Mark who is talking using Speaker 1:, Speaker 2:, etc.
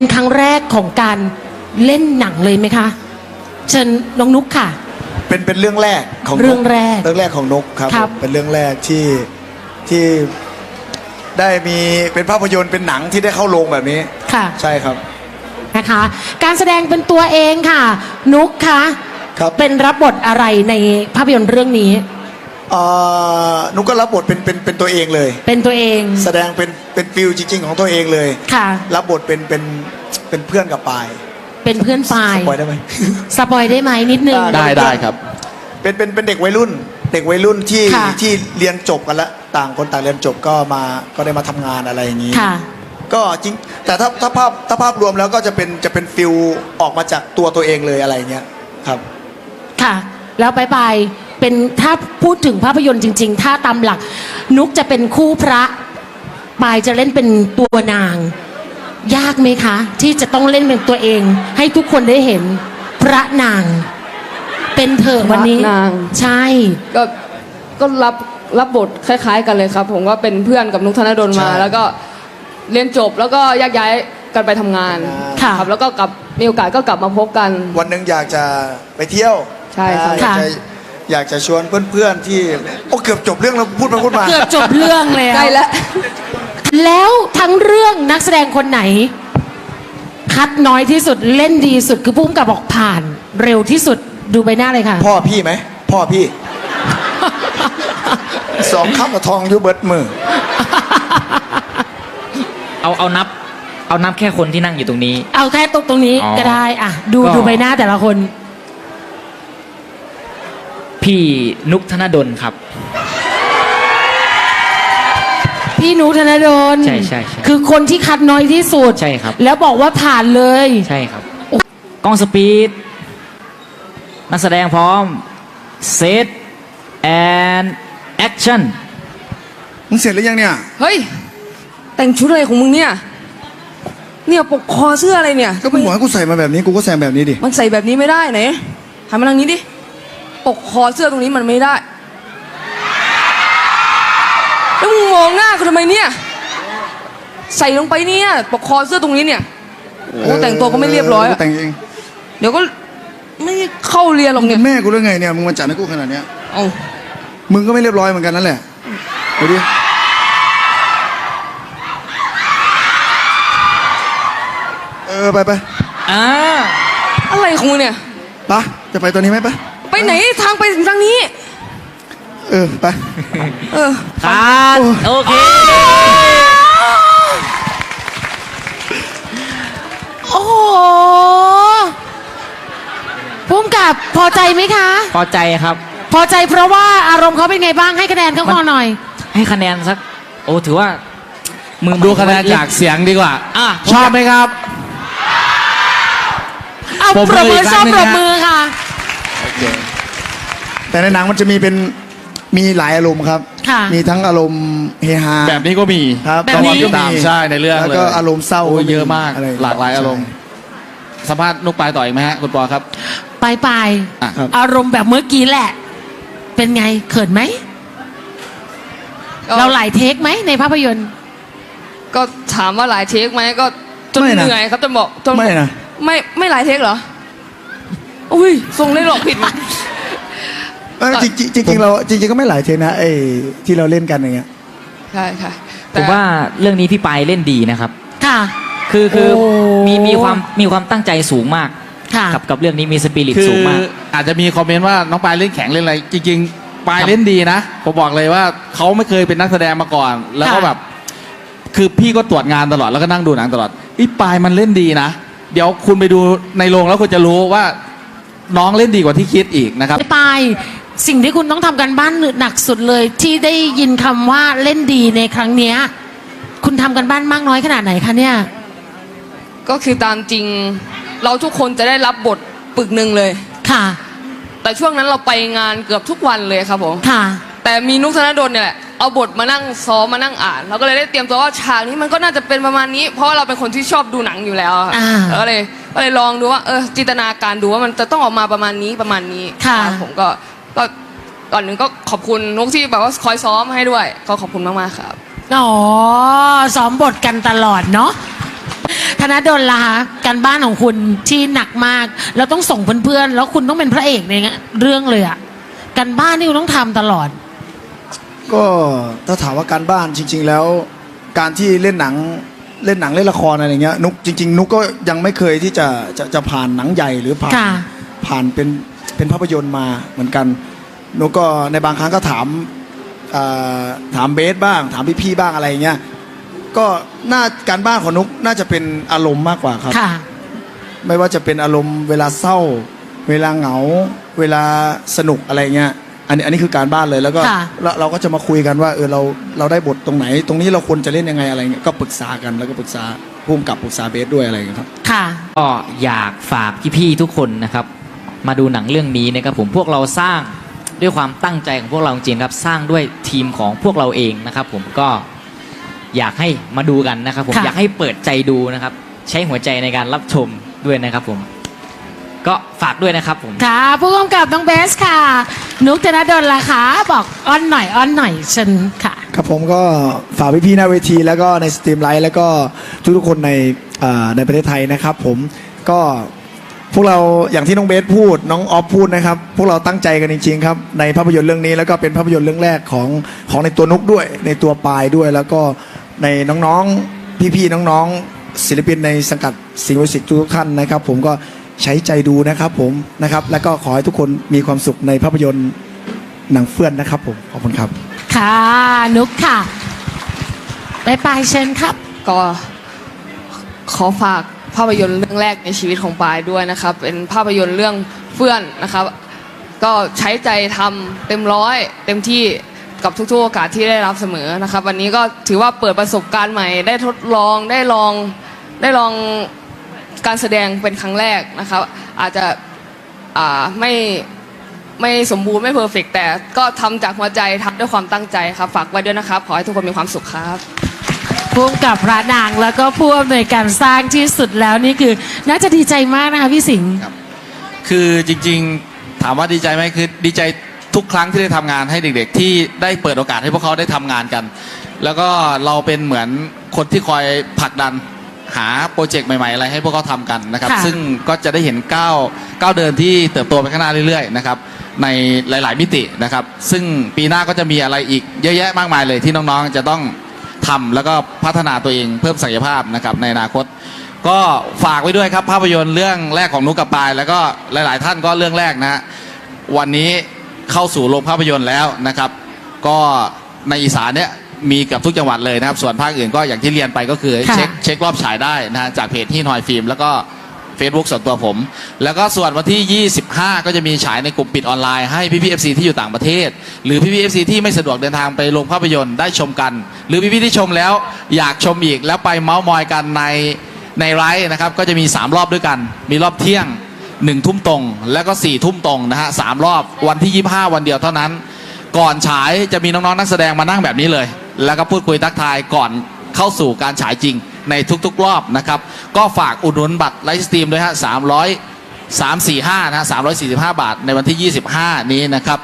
Speaker 1: เป็นครั้งแรกของการเล่นหนังเลยไหมคะ เชิญน้องนุกค่ะ
Speaker 2: เป็นเป็นเรื่องแรกของนก
Speaker 1: เรื่องแรก
Speaker 2: เรื่องแรกของนกครับ
Speaker 1: ครับ
Speaker 2: ผมเป็นเรื่องแรกที่ที่ได้มีเป็นภาพยนตร์เป็นหนังที่ได้เข้าโรงแบบนี้
Speaker 1: ค่ะ
Speaker 2: ใช่ครับ
Speaker 1: นะคะ การแสดงเป็นตัวเองค่ะ นุกคะ
Speaker 2: ครับ
Speaker 1: เป็นรับบทอะไรในภาพยนตร์เรื่องนี้
Speaker 2: เอ่อนุกก็รับบทเป็นเป็นเป็นตัวเองเลย
Speaker 1: เป็นตัวเอง
Speaker 2: แสดงเป็นเป็นฟิลจริง ๆ ของตัวเองเลย
Speaker 1: ค่ะ
Speaker 2: รับบทเป็นเป็นเป็นเพื่อนกับปาย
Speaker 1: เป็นเพื่อนฝ่าย
Speaker 2: สปอยได้ไหม
Speaker 1: สปอยได้ไหมนิดนึง
Speaker 2: ได้
Speaker 3: ได้ได้ครับ
Speaker 2: เป็นเป็นเป็นเด็กวัยรุ่น เด็กวัยรุ่นที่
Speaker 1: ค่ะ
Speaker 2: ที่เรียนจบกันแล้วต่างคนต่างเรียนจบก็มาก็ได้มาทำงานอะไรอย่างนี้
Speaker 1: ค่ะ
Speaker 2: ก็จริงแต่ถ้าถ้าภาพถ้าภาพรวมแล้วก็จะเป็นจะเป็นฟิลออกมาจากตัวตัวเองเลยอะไรเงี้ยครับ
Speaker 1: ค่ะ แล้วไปไป เป็นถ้าพูดถึงภาพยนตร์จริง ๆ ถ้าตามหลัก นุกจะเป็นคู่พระปายจะเล่นเป็นตัวนาง ยากไหมคะ ที่จะต้องเล่นเป็นตัวเอง ให้ทุกคนได้เห็นพระนาง เป็นเธอะวันนี้
Speaker 4: พระนาง
Speaker 1: ใช่
Speaker 4: ก็ก็รับรับบทคล้าย ๆ กันเลยครับ ผมก็เป็นเพื่อนกับนุกธนดลมา
Speaker 2: ใช่
Speaker 4: แล้วก็เรียนจบแล้วก็แยกย้ายกันไปทำงาน
Speaker 1: ค่ะ
Speaker 4: ครับแล้วก็กลับมีโอกาสก็กลับมาพบกัน
Speaker 2: วันหนึ่งอยากจะไปเที่ยว
Speaker 4: ใช่ครับ
Speaker 2: อ่าอยากจะ อยากจะชวนเพื่อนๆที่โอ้เกือบจบเรื่องแล้วพูดมาพูดมา
Speaker 1: เกือบจบเรื่องแล้ว
Speaker 4: ใกล้แล้ว
Speaker 1: แล้วทั้งเรื่องนักแสดงคนไหน คัดน้อยที่สุดเล่นดีสุดคือพุ่มกับบอกผ่านเร็วที่สุดดูใบหน้าเลยค่ะ
Speaker 2: พ่อพี่ไหม พ่อพี่ สองข้ามกับทองอยูเบิร์ดมือ
Speaker 5: เอาเอานับ เอานับแค่คนที่นั่งอยู่ตรงนี้
Speaker 1: เอาแค่ตรงตรงนี้
Speaker 5: อ๋อ
Speaker 1: ก็ได้อะดู
Speaker 5: ก็
Speaker 1: ดูใบหน้าแต่ละคน
Speaker 5: พี่นุกธนดลครับ
Speaker 1: พี่หนูธนดล
Speaker 5: ใช่ใช่ใช่
Speaker 1: คือคนที่คัดน้อยที่สุด
Speaker 5: ใช่ครับ
Speaker 1: แล้วบอกว่าผ่านเลย
Speaker 5: ใช่ครับกล้องสปีดนักแสดงพร้อมเซตแอนแอคชั่น
Speaker 2: มึงเสร็จหรือยังเนี่ย
Speaker 4: เฮ้ย แต่งชุดอะไรของมึงเนี่ย เนี่ยปกคอเสื้ออะไรเนี่ย
Speaker 2: ก็มึงบอกให้กูใส่มาแบบนี้ กูก็ใส่แบบนี้ดิ
Speaker 4: มันใส่แบบนี้ไม่ได้ไหนหันมาทางนี้ดิ ปกคอเสื้อตรงนี้มันไม่ได้ แล้วมึงมองหน้ากูทำไมเนี่ย ใส่ลงไปเนี่ย ปกคอเสื้อตรงนี้เนี่ยโอ้แต่งตัวก็ไม่เรียบร้อย
Speaker 2: กู
Speaker 4: อะ
Speaker 2: แต่งเอง
Speaker 4: เดี๋ยวก็ไม่เข้าเรียนหรอก
Speaker 2: มึง
Speaker 4: เนี่
Speaker 2: เป็
Speaker 4: ย
Speaker 2: นแม่กูหรือไงเนี่ยมึงมาจัดให้กูขนาดเนี้ย
Speaker 4: เอา
Speaker 2: มึงก็ไม่เรียบร้อยเหมือนกันนั่นแหละดูดิเออไปไป
Speaker 5: อ่า
Speaker 4: อะไรของมึงเนี่ย
Speaker 2: ปะจะไปตัวนี้ไหมปะ
Speaker 4: ไปไหนทางไปถึงทางนี้
Speaker 2: เออไป
Speaker 4: เออ
Speaker 5: ครับโอเค
Speaker 1: โอ้โหพุ่มกับพอใจไหมคะ
Speaker 5: พอใจครับ
Speaker 1: พอใจเพราะว่าอารมณ์เขาเป็นไงบ้างให้คะแนนเขาพอหน่อย
Speaker 5: ให้คะแนนสัก โอ้ถือว่า มือ
Speaker 3: ดูคะแนนจากเสียงดีกว่า
Speaker 5: อะ
Speaker 3: ชอบไหมครับ
Speaker 1: เอา
Speaker 3: ปรบ
Speaker 1: ปรบ
Speaker 3: มื
Speaker 1: มื
Speaker 3: อ
Speaker 1: อ
Speaker 3: อีก
Speaker 1: ชอบ
Speaker 3: ครั้
Speaker 1: ป
Speaker 3: งหนึ่ง
Speaker 1: รบมือค่ะ
Speaker 2: แต่ในหนังมันจะมีเป็นมีหลายอารมณ์ครับ
Speaker 1: ค่ะ
Speaker 2: มีทั้งอารมณ์เฮฮา
Speaker 3: แบบนี้ก็มี
Speaker 2: ครับ
Speaker 1: แบบนี้
Speaker 3: ตลอดติดตามใช่ในเรื่อง
Speaker 2: แล้ว
Speaker 3: เลย
Speaker 2: ก็อารมณ์เศร้า
Speaker 3: โอ้ย
Speaker 2: ก็มี
Speaker 3: เยอะมาก
Speaker 2: อะไร
Speaker 3: หลากหลายอารมณ์สัมภาษณ์นุกปลายต่ออีกไหมฮะคุณปอครับ
Speaker 1: ไปไป
Speaker 3: อะ
Speaker 2: ครับ
Speaker 1: อารมณ์แบบเมื่อกี้แหละ เป็นไงเขินไหม
Speaker 4: ก็
Speaker 1: เราหลายเทคไหมในภาพยนตร์
Speaker 4: ก็ถามว่าหลายเทคไหมก็จน
Speaker 2: ไม่นะ
Speaker 4: เหนื่อยครับจนบอกจน
Speaker 2: ไม่นะ
Speaker 4: ไม่ไม่หลายเทคเหรอ อุ้ยทรงได้หลอกผิดมา
Speaker 2: เออจริงๆจริงๆเราจริงๆก็ไม่หลายเทคนะไอ้ที่เราเล่นกันอย่างเงี้ย
Speaker 4: ใช่ค่ะ
Speaker 5: ผ
Speaker 4: แต่
Speaker 5: มว่าเรื่องนี้พี่ปายเล่นดีนะครับ
Speaker 1: ค่ะ
Speaker 5: คือคือ
Speaker 1: โอ้
Speaker 5: มีมีความมีความตั้งใจสูงมาก
Speaker 1: ค่ะ
Speaker 5: กับกับเรื่องนี้มีสปิริต
Speaker 3: คือ
Speaker 5: สูงมาก
Speaker 3: อาจจะมีคอมเมนต์ว่าน้องปลายเล่นแข็งเล่นอะไร จริงๆปลาย
Speaker 5: ครับ
Speaker 3: เล่นดีนะผมบอกเลยว่าเขาไม่เคยเป็นนักแสดงมาก่อน แล้วก็
Speaker 1: ค่ะ
Speaker 3: แบบ คือพี่ก็ตรวจงานตลอดแล้วก็นั่งดูหนังตลอดอีปลายมันเล่นดีนะ เดี๋ยวคุณไปดูในโรงแล้วคุณจะรู้ว่า น้องเล่นดีกว่าที่คิดอีกนะครับ
Speaker 1: ไปายสิ่งที่คุณต้องทำกันบ้านหนักสุดเลย ที่ได้ยินคำว่าเล่นดีในครั้งเนี้ยคุณทำกันบ้านมากน้อยขนาดไหนคะเนี่ย
Speaker 4: ก็คือตามจริงเราทุกคนจะได้รับบทปึกหนึ่งเลย
Speaker 1: ค่ะ
Speaker 4: แต่ช่วงนั้นเราไปงานเกือบทุกวันเลยครับผม
Speaker 1: ค่ะ
Speaker 4: แต่มีนุกธนดลเนี่ยแหละเอาบทมานั่งซ้อมมานั่งอ่านเราก็เลยได้เตรียมตัวว่าฉากนี้มันก็น่าจะเป็นประมาณนี้ เพราะว่าเราเป็นคนที่ชอบดูหนังอยู่แล้วอะ
Speaker 1: อ่า
Speaker 4: แล้วก็เลย ก็เลยลองดูว่าเออจินตนาการดูว่ามันจะต้องออกมาประมาณนี้ประมาณนี้
Speaker 1: ค่ะ
Speaker 4: รับผมก็ก็ก่อนหนึ่งก็ขอบคุณนุกที่แบบว่าคอยซ้อมให้ด้วย ก็ขอบคุณมากๆครับ
Speaker 1: อ๋อซ้อมบทกันตลอดเนาะธนดลล่ะคะการบ้านของคุณที่หนักมาก แล้วต้องส่งเพื่อนๆแล้วคุณต้องเป็นพระเอกในเรื่องเลยอะการบ้านที่คุณต้องทำตลอด
Speaker 2: ก็ถ้าถามว่าการบ้านจริง ๆ แล้ว การที่เล่นหนัง เล่นหนังเล่นละครอะไรอย่างเงี้ยนุกจริง ๆ นุกก็ยังไม่เคยที่จะจะจะผ่านหนังใหญ่หรือผ่าน
Speaker 1: ค่ะ
Speaker 2: ผ่านเป็นเป็นภาพยนตร์มาเหมือนกัน นุกก็ในบางครั้งก็ถามเอ่อถามเบสบ้าง ถามพี่ๆบ้างอะไรอย่างเงี้ยก็น่าการบ้านของนุกน่าจะเป็นอารมณ์มากกว่าครับ
Speaker 1: ค่ะ
Speaker 2: ไม่ว่าจะเป็นอารมณ์เวลาเศร้า เวลาเหงา เวลาสนุกอะไรเงี้ย อันนี้อันนี้คือการบ้านเลยแล้วก็
Speaker 1: ค่ะ
Speaker 2: เราเราก็จะมาคุยกันว่าเออเราเราได้บทตรงไหน ตรงนี้เราควรจะเล่นยังไงอะไรเงี้ยก็ปรึกษากันแล้วก็ปรึกษาภูมิกับปรึกษาเบสด้วยอะไรเงี้ยครับ
Speaker 1: ค่ะ
Speaker 5: ก็อยากฝากพี่ๆทุกคนนะครับ มาดูหนังเรื่องนี้นะครับผมพวกเราสร้างด้วยความตั้งใจของพวกเราจริงๆครับสร้างด้วยทีมของพวกเราเองนะครับ ผมก็อยากให้มาดูกันนะครับ ผม
Speaker 1: ค่ะ
Speaker 5: อยากให้เปิดใจดูนะครับ ใช้หัวใจในการรับชมด้วยนะครับ ผม ก็ฝากด้วยนะครับผม
Speaker 1: ค่ะ ผู้กำกับน้องเบสค่ะ นุกธนดลล่ะคะบอกอ้อนหน่อยอ้อนหน่อยเชิญค่ะ
Speaker 2: ครับผมก็ฝากพี่ๆหน้าเวที แล้วก็ในสตรีมไลท์แล้วก็ทุกๆคนในอ่าในประเทศไทยนะครับ ผมก็พวกเราอย่างที่น้องเบสพูดน้องออฟพูดนะครับ พวกเราตั้งใจกันจริงๆครับในภาพยนตร์เรื่องนี้ แล้วก็เป็นภาพยนตร์เรื่องแรกของของในตัวนุกด้วย ในตัวปายด้วย แล้วก็ในน้องๆพี่ๆน้องๆศิลปินในสังกัดสิงห์วิสิกทุกท่านนะครับ ผมก็ ใช้ใจดูนะครับผมนะครับ แล้วก็ขอให้ทุกคนมีความสุขในภาพยนตร์หนังเฟื่อนนะครับผมขอบคุณครับ
Speaker 1: ค่ะนุกค่ะไปไปเชิญครับ
Speaker 4: ก็ขอฝากภาพยนตร์เรื่องแรกในชีวิตของปายด้วยนะครับ เป็นภาพยนตร์เรื่องเฟื่อนนะครับ ก็ใช้ใจทำเต็มร้อย เต็มที่กับทุกๆโอกาสที่ได้รับเสมอนะครับ วันนี้ก็ถือว่าเปิดประสบการณ์ใหม่ ได้ทดลองได้ลองได้ลอง การแสดงเป็นครั้งแรกนะครับ อาจจะอ่าไม่ไม่สมบูรณ์ไม่เพอร์เฟกแต่ก็ทำจากหัวใจทำด้วยความตั้งใจครับ ฝากไว้ด้วยนะครับ ขอให้ทุกคนมีความสุขครับ
Speaker 1: พุ่มกับพระนางแล้วก็ผู้อำนวยการสร้างที่สุดแล้วนี่คือ น่าจะดีใจมากนะคะพี่สิงห์
Speaker 3: คือจริงๆถามว่าดีใจไหมคือดีใจทุกครั้งที่ได้ทำงานให้เด็ก ๆ ที่ได้เปิดโอกาสให้พวกเขาได้ทำงานกัน แล้วก็เราเป็นเหมือนคนที่คอยผลักดัน หาโปรเจกต์ใหม่ๆ อะไรให้พวกเขาทำกันนะครับ
Speaker 1: ค่ะ
Speaker 3: ซึ่งก็จะได้เห็นก้าวก้าวเดินที่เติบโตไปข้างหน้าเรื่อยๆนะครับในหลาย ๆ มิตินะครับ ซึ่งปีหน้าก็จะมีอะไรอีกเยอะแยะมากมายเลยที่น้องๆจะต้องทำแล้วก็พัฒนาตัวเองเพิ่มศักยภาพนะครับในอนาคต ก็ฝากไว้ด้วยครับภาพยนตร์เรื่องแรกของนุกกับปาย แล้วก็หลาย ๆ ท่านก็เรื่องแรกนะฮะ วันนี้เข้าสู่โรงภาพยนตร์แล้วนะครับ ก็ในอีสานเนี่ย มีเกับทุกจังหวัดเลยนะครับ ส่วนภาคอื่นก็อย่างที่เรียนไปก็คือ
Speaker 1: ค่ะ
Speaker 3: เช็คเช็ครอบฉายได้นะฮะจากเพจที่นอยฟิล์มแล้วก็ Facebook ส่วนตัวผม แล้วก็ส่วนวันที่ 25 ก็จะมีฉายในกลุ่มปิดออนไลน์ให้พี่พีเอฟซีที่อยู่ต่างประเทศ หรือพี่พีเอฟซีที่ไม่สะดวกเดินทางไปโรงภาพยนตร์ได้ชมกัน หรือพี่พี่ๆที่ชมแล้วอยากชมอีกแล้วไปเมาส์มอยกันในในไลฟ์นะครับก็จะมี 3 รอบด้วยกัน มีรอบเที่ยง 1 ทุ่มตรง แล้วก็ 4 ทุ่มตรงนะฮะสามรอบวันที่ 25 วันเดียวเท่านั้น ก่อนฉายจะมีน้องๆนักแสดงมานั่งแบบนี้เลย แล้วก็พูดคุยทักทายก่อนเข้าสู่การฉายจริงในทุกๆรอบนะครับ ก็ฝากอุดหนุนบัตรไลฟ์สตรีมด้วยฮะ300 345นะฮะ345บาทในวันที่25นี้นะครับ